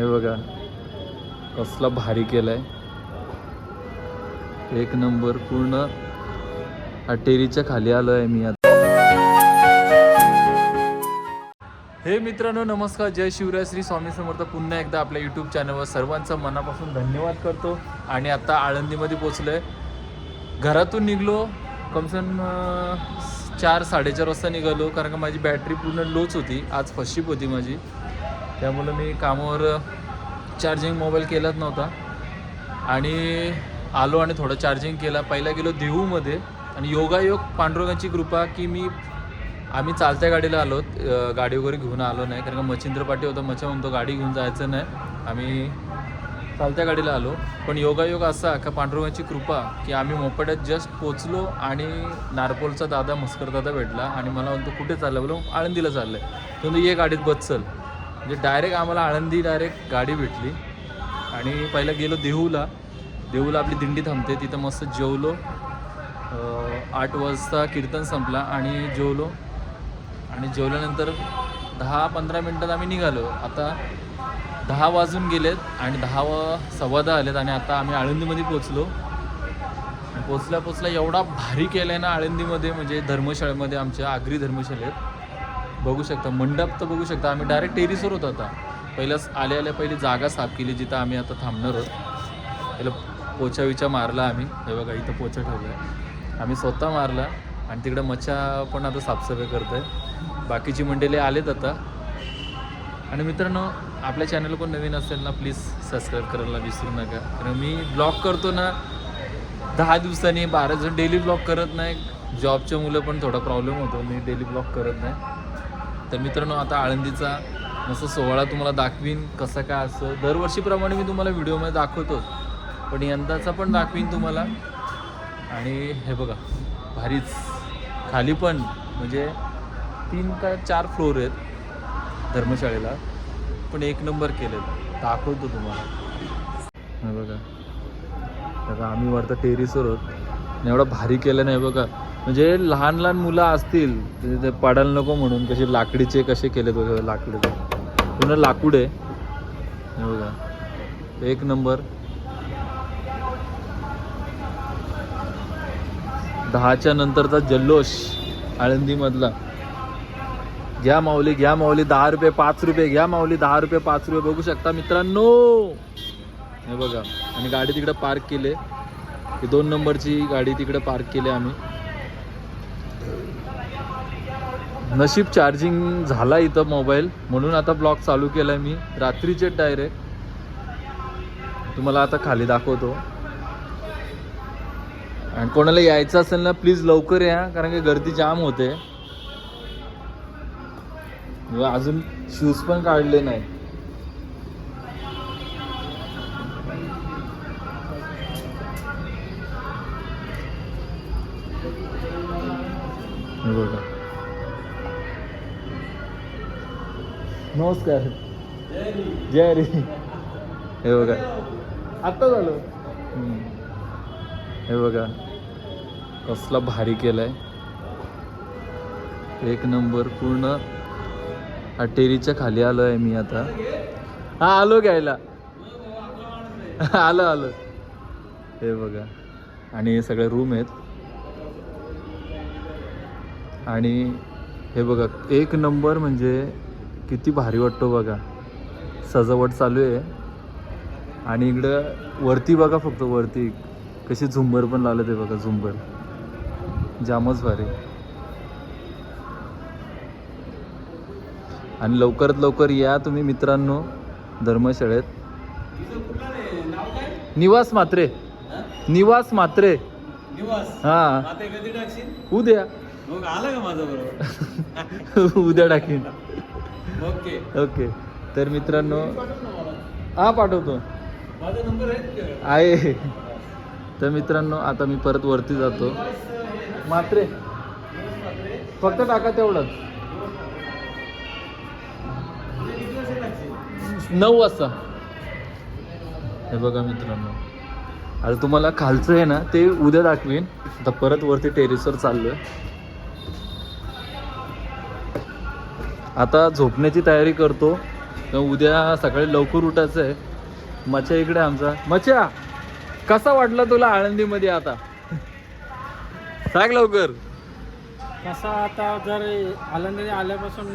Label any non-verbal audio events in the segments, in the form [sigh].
हे बघा कसला भारी केलाय. एक नंबर पूर्ण टेरीच्या खाली आलो आहे मी आता. हे मित्रांनो नमस्कार. जय शिवराय. श्री स्वामी समर्थ पुन्हा एकदा आपल्या यूट्यूब चॅनलवर सर्वांचा मनापासून धन्यवाद करतो. आणि आता आळंदीमध्ये पोचलो आहे घरातून निघलो. कमसन चार साडेचार वाजता निघालो. कारण का माझी बॅटरी पूर्ण लोच होती. आज फर्स्ट शिप होती माझी. त्यामुळं मी कामावर चार्जिंग मोबाईल केलाच नव्हता. आणि आलो आणि थोडं चार्जिंग केला. पहिला गेलो देहूमध्ये. आणि योगायोग पांडुरंगाची कृपा की मी आम्ही चालत्या गाडीला आलो. गाडी वगैरे घेऊन आलो नाही. कारण का मच्छिंद्र पाटी होता. मच्छा म्हणतो गाडी घेऊन जायचं नाही. आम्ही चालत्या गाडीला आलो. पण योगायोग असा का पांडुरंगाची कृपा की आम्ही मोपड्यात जस्ट पोचलो आणि नारपोलचा दादा मस्कर दादा भेटला आणि मला म्हणतो कुठे चाललं बोलो आळंदीला चाललं आहे तो ये गाडीत बस म्हणजे डायरेक्ट आम्हाला आळंदी डायरेक्ट गाडी भेटली. आणि पहिलं गेलो देहूला. देहूला आपली दिंडी थांबते तिथं मस्त जेवलो. आठ वाजता कीर्तन संपला आणि जेवलो. आणि जेवल्यानंतर दहा पंधरा मिनटात आम्ही निघालो. आता दहा वाजून गेलेत आणि दहा व सव्वा दहा आलेत आणि आता आम्ही आळंदीमध्ये पोचलो पोचल्या पोचल्या एवढा भारी केला आहे ना आळंदीमध्ये म्हणजे धर्मशाळेमध्ये आमच्या आगरी धर्मशाळेत. बघू शकता. मंडप तर बघू शकता. आम्ही डायरेक्ट टेरिसवर होतो आता. पहिल्या आल्या आल्या पहिली जागा साफ केली जिथं आम्ही आता थांबणार आहोत. पहिलं पोचा विचा मारला आम्ही. हे बघा इथं पोचा ठेवला आहे आम्ही स्वतः मारला आणि तिकडं मच्छा पण आता साफसफाई करत आहे बाकीची मंडळी आलेत आता. आणि मित्रांनो आपल्या चॅनल कोण नवीन असेल ना प्लीज सबस्क्राईब करायला विसरू नका. कारण मी ब्लॉग करतो ना दहा दिवसांनी बारा जण डेली ब्लॉग करत नाही. जॉबच्या मुलं पण थोडा प्रॉब्लेम होतो. मी डेली ब्लॉग करत नाही. तर मित्रांनो आता आळंदीचा मस्त सोहळा तुम्हाला दाखवीन कसा काय असं दरवर्षीप्रमाणे मी तुम्हाला व्हिडिओमध्ये दाखवतो पण यंदाचा पण दाखवीन तुम्हाला. आणि हे बघा भारीच. खाली पण म्हणजे तीन का चार फ्लोर आहेत धर्मशाळेला पण एक नंबर केलेलं. दाखवतो तुम्हाला. हे बघा. बघा आम्ही वरतं टेरिसवर आहोत. एवढा एवढं भारी केलं नाही बघा. म्हणजे लहान लहान मुलं असतील ते- पडायला नको म्हणून कसे लाकडीचे कसे केले बघा लाकडे पूर्ण लाकूड आहे. हे बघा. एक नंबर. दहाच्या नंतरचा जल्लोष आळंदीमधला. घ्या माऊली घ्या माऊली दहा रुपये पाच रुपये घ्या माऊली दहा रुपये पाच रुपये बघू शकता मित्रांनो. हे बघा. आणि गाडी तिकडे पार्क केले. ही दोन नंबरची गाडी तिकडे पार्क केली आम्ही. नशीब चार्जिंग झाला इथं मोबाईल म्हणून आता ब्लॉग चालू केलाय मी. रात्रीचे डायरेक्ट तुम्हाला आता खाली दाखवतो. आणि कोणाला यायचं असेल ना प्लीज लवकर या. कारण की गर्दी जाम होते. अजून शूज पण काढले नाही. बघा. नमस्कार. जय हरी हे बघा. आत्ता झालं. हे बघा. कसला भारी केलाय. एक नंबर पूर्ण टेरीच्या खाली आलो आहे मी आता. हा आलो घ्यायला. आलो आलो. हे बघा. आणि हे सगळे रूम आहेत. आणि हे बघा एक नंबर म्हणजे किती भारी वाटतो बघा. सजावट चालू आहे. आणि इकडं वरती बघा फक्त वरती. कशी झुंबर पण लावले ते बघा झुंबर. जामच भारी. आणि लवकरात लवकर या तुम्ही मित्रांनो धर्मशाळेत. निवास मात्रे. निवास मात्रे. हा. उद्या. मग आलं का माझा बरोबर [laughs] उद्या टाकीन. ओके. ओके. तर मित्रांनो हा पाठवतो. माझा नंबर आहे? आहे. तर मित्रांनो आता मी परत वरती जातो. मात्रे फक्त टाका तेवढंच नऊ वाजता. हे बघा मित्रांनो. आता तुम्हाला खालचं आहे ना ते उद्या दाखवीन. आता परत वरती टेरेसवर चाललोय. आता झोपण्याची तयारी करतो. उद्या सकाळी लवकर उठायचं आहे. मच्छा इकडे आमचा. मच्छा कसा वाटला तुला आळंदीमध्ये आता? सांग लवकर. कसा आता जर आनंदीने आल्यापासून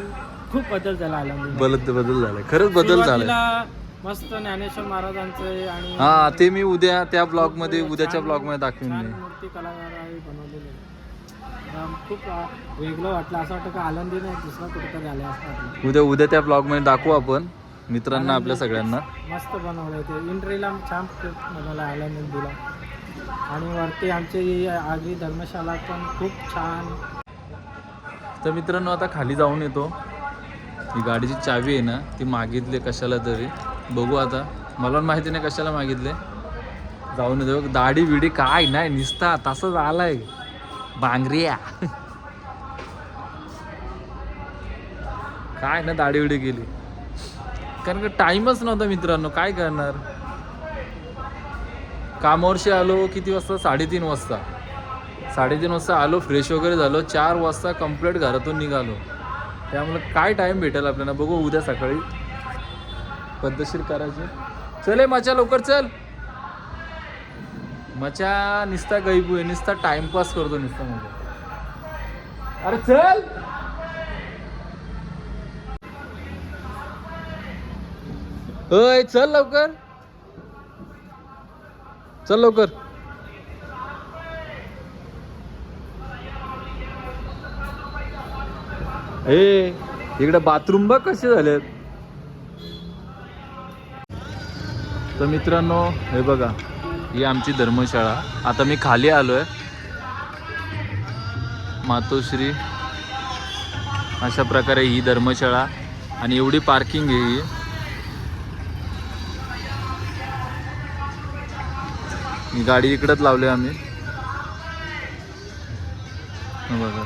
खूप बदल झाला आनंदी बदल बदल झालाय. खरंच बदल झालाय. मस्त ज्ञानेश्वर महाराजांचे आणि हा ते मी उद्या त्या ब्लॉगमध्ये उद्याच्या ब्लॉगमध्ये दाखवीन मूर्ती बनवलेले. अं, खूप वेगळं वाटलं. असं वाटतं की आनंदी नाही? दुसरा कुठेतरी आले असतात उद्या उद्या त्या ब्लॉगमध्ये दाखवू आपण. मित्रांना आपल्या सगळ्यांना. मस्त बनवलं ते. इंट्रीला छान बनवलं आनंदीला. आणि वरती आमची आगरी धर्मशाला पण खूप छान. तर मित्रांनो आता खाली जाऊन येतो. ही गाडीची चावी आहे ना ती मागितली कशाला तरी. बघू आता. मला पण माहिती नाही कशाला मागितले. जाऊन येतो. दाढी बिडी काय नाही निसता. तसंच आलाय. बांगरिया. काय ना दाढी उडी गेली. कारण का टाइमच नव्हता मित्रांनो काय करणार? कामावरशी आलो किती वाजता? साडेतीन वाजता. साडेतीन वाजता आलो फ्रेश वगैरे झालो चार वाजता कंप्लीट घरातून निघालो. त्यामुळे काय टाइम भेटेल आपल्याला? बघू उद्या सकाळी. पद्धतशीर करायचं. चल ए मचा लवकर चल. मचा निस्ता गैबू आहे निस्ता टाइमपास करतो निस्ता म्हणजे अरे चल! अय चल लवकर। चल लवकर। हे इकडे बाथरूम बघ कसे झालेत तर मित्रांनो हे बघा. ही आमची धर्मशाळा. आता मी खाली आलोय. मातोश्री. अशा प्रकारे ही धर्मशाळा आणि एवढी पार्किंग आहे ही. ही गाडी इकडंच लावली आम्ही. बघा.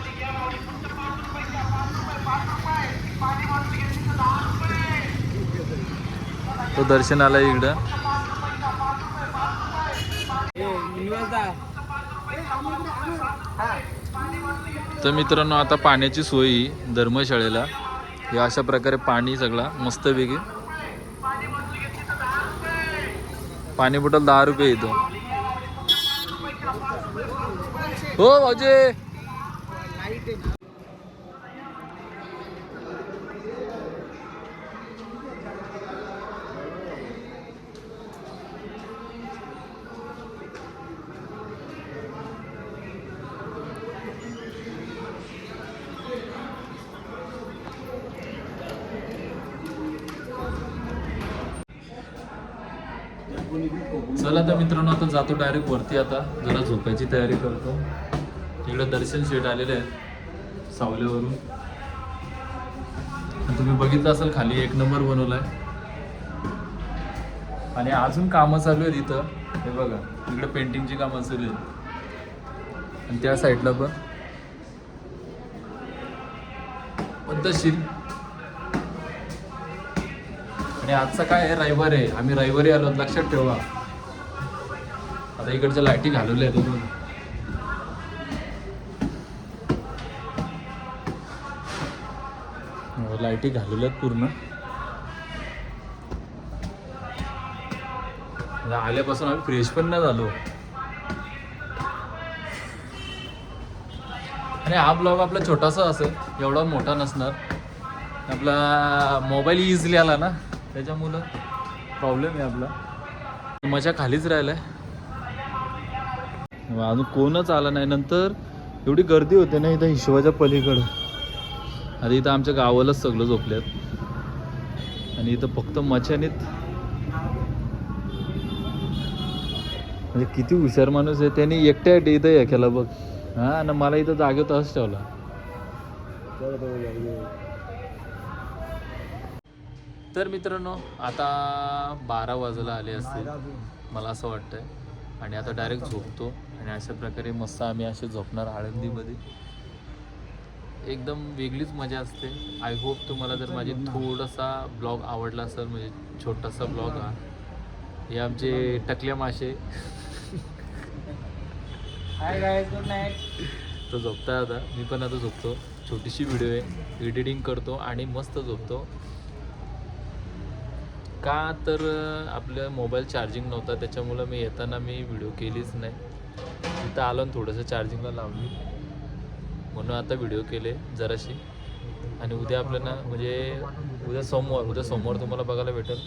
तो दर्शन आला इकडं. तर मित्रांनो आता पाण्याची सोय धर्मशाळेला. हे अशा प्रकारे पाणी सगळा मस्तपैकी पाणी बॉटल दहा रुपये येतो. हो भाऊजी. चला तर मित्रांनो आता जातो डायरेक्ट वरती आता. जरा झोपायची तयारी करतो. इकडे दर्शन शेट आलेले आहेत सावलीवरून. तुम्ही बघितलं असाल खाली एक नंबर बनवलाय. आणि अजून कामं चालू आहेत इथं. हे बघा इकडे पेंटिंगची कामं चालू आहेत. आणि त्या साईडला पण पद्धतशीर आणि आजचा काय आहे? रविवार आहे. आम्ही रविवारी आलो. लक्षात ठेवा. आता इकडच्या लाईटी घालवल्या आहेत दोन हो, लाईटी घालवल्यात पूर्ण. आल्यापासून आम्ही फ्रेश पण नाही झालो. आणि हा ब्लॉग आपला छोटासा असेल. एवढा मोठा नसणार. आपला मोबाईल इझिली आला ना. त्याच्यामुळं प्रॉब्लेम आहे आपला. मजा खालीच राहिलाय. अजून कोणच आला नाही. नंतर एवढी गर्दी होते ना इथं हिशोबाच्या पलीकडं. आता इथं आमच्या गावालाच सगळं झोपल्यात. आणि इथं फक्त मचानीत म्हणजे किती हुशार माणूस आहे. त्यांनी एकट्या इथं हे केलं बघ. हा आणि मला इथं जागेवर तसंच ठेवला. तर मित्रांनो आता बारा वाजायला आले असतील मला असं वाटतंय. आणि आता डायरेक्ट झोपतो. आणि अशा प्रकारे मस्त आम्ही असे झोपणार आळंदीमध्ये. एकदम वेगळीच मजा असते. आय होप तुम्हाला जर माझी थोडासा ब्लॉग आवडला असेल म्हणजे छोटासा ब्लॉग हा. हे आमचे टकल्या मासे. हाय गुड नाईट तो झोपताय आता. मी पण आता झोपतो. छोटीशी व्हिडिओ आहे. एडिटिंग करतो आणि मस्त झोपतो. का तर आपलं मोबाईल चार्जिंग नव्हता त्याच्यामुळं मी येताना मी व्हिडिओ केलीच नाही. तिथं आलो आणि थोडंसं चार्जिंगला लावली. म्हणून आता व्हिडिओ केले जराशी. आणि उद्या आपल्याला म्हणजे उद्या सोमवार उद्या सोमवार तुम्हाला बघायला भेटेल.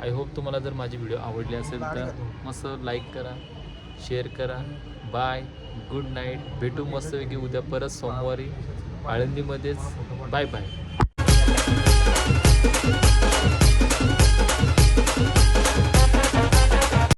आय होप तुम्हाला जर माझी व्हिडिओ आवडली असेल तर मस्त लाईक करा शेअर करा. बाय गुड नाईट भेटू मस्तपैकी उद्या परत सोमवारी आळंदीमध्येच. Bye bye